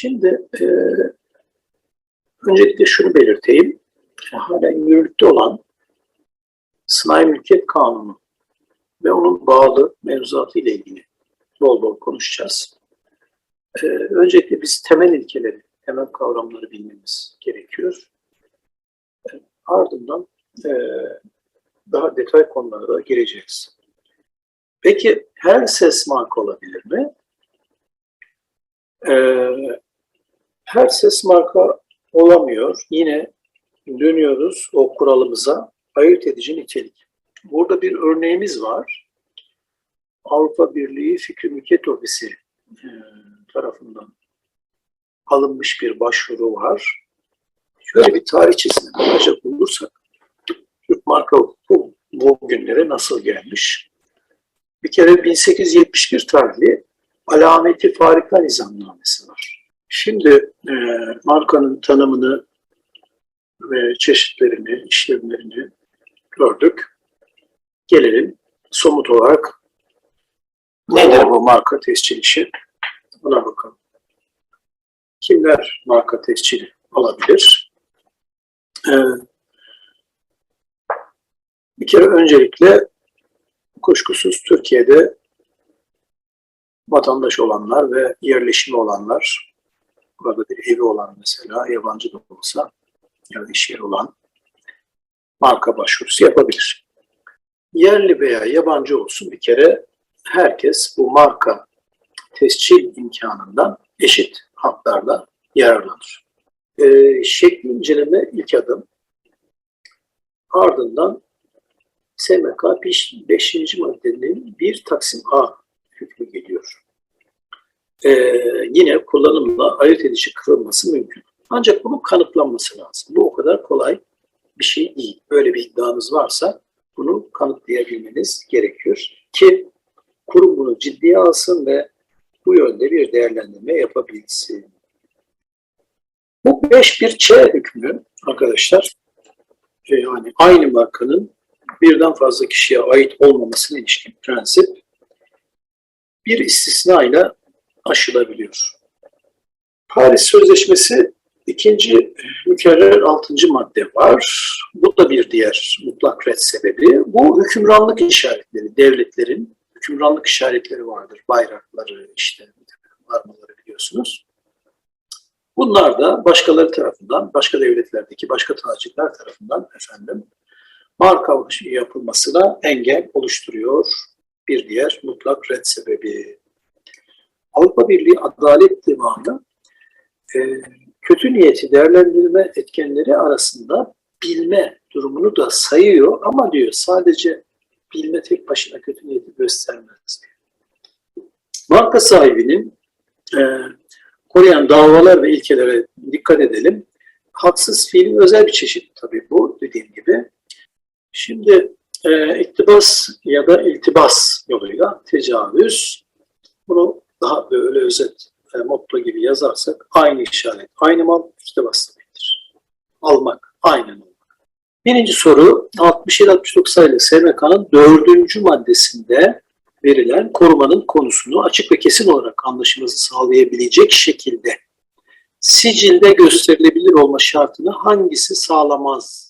Şimdi e, öncelikle şunu belirteyim. Halen yürürlükte olan Sınai Mülkiyet Kanunu ve onun bağlı mevzuatı ile ilgili bol bol konuşacağız. E, öncelikle biz temel ilkeleri, temel kavramları bilmemiz gerekiyor. E, ardından e, daha detay konulara gireceğiz. Peki her ses marka olabilir mi? Ee, her ses marka olamıyor. Yine dönüyoruz o kuralımıza ayırt edici nitelik. Burada bir örneğimiz var. Avrupa Birliği Fikri Mülkiyet Ofisi e, tarafından alınmış bir başvuru var. Şöyle bir tarihçesine bakacak olursak Türk marka hukuku bu günlere nasıl gelmiş? Bir kere 1871 tarihli alameti farika nizamnamesi var. Şimdi e, markanın tanımını ve çeşitlerini, işlemlerini gördük. Gelelim somut olarak nedir bu marka tescil işi? Buna bakalım. Kimler marka tescili alabilir? Ee, bir kere öncelikle kuşkusuz Türkiye'de vatandaş olanlar ve yerleşimi olanlar, burada bir evi olan mesela, yabancı da olsa ya da iş yeri olan marka başvurusu yapabilir. Yerli veya yabancı olsun bir kere herkes bu marka tescil imkanından eşit haklarla yararlanır. Ee, şekli inceleme ilk adım. Ardından SMK 5. maddenin bir Taksim A. Ee, yine kullanımla ayırt edici kılınması mümkün. Ancak bunun kanıtlanması lazım. Bu o kadar kolay bir şey değil. Böyle bir iddianız varsa bunu kanıtlayabilmeniz gerekiyor ki kurum bunu ciddiye alsın ve bu yönde bir değerlendirme yapabilsin. Bu 5.1 ç hükmü arkadaşlar e, yani aynı markanın birden fazla kişiye ait olmamasına ilişkin prensip bir istisnayla aşılabiliyor. Paris Sözleşmesi ikinci mükerrer altıncı madde var. Bu da bir diğer mutlak red sebebi. Bu hükümranlık işaretleri, devletlerin hükümranlık işaretleri vardır. Bayrakları, işte armaları biliyorsunuz. Bunlar da başkaları tarafından, başka devletlerdeki başka tacirler tarafından efendim marka yapılmasına engel oluşturuyor. Bir diğer mutlak red sebebi. Avrupa Birliği Adalet Divanı e, kötü niyeti değerlendirme etkenleri arasında bilme durumunu da sayıyor ama diyor sadece bilme tek başına kötü niyeti göstermez. Marka sahibinin e, koruyan davalar ve ilkelere dikkat edelim. Haksız fiilin özel bir çeşit tabii bu dediğim gibi. Şimdi e, iktibas ya da iltibas yoluyla tecavüz bunu daha böyle özet e, motto gibi yazarsak aynı işaret, aynı mal iktibas demektir. Almak, aynen almak. Birinci soru 67-69 sayılı SMK'nın dördüncü maddesinde verilen korumanın konusunu açık ve kesin olarak anlaşılması sağlayabilecek şekilde sicilde gösterilebilir olma şartını hangisi sağlamaz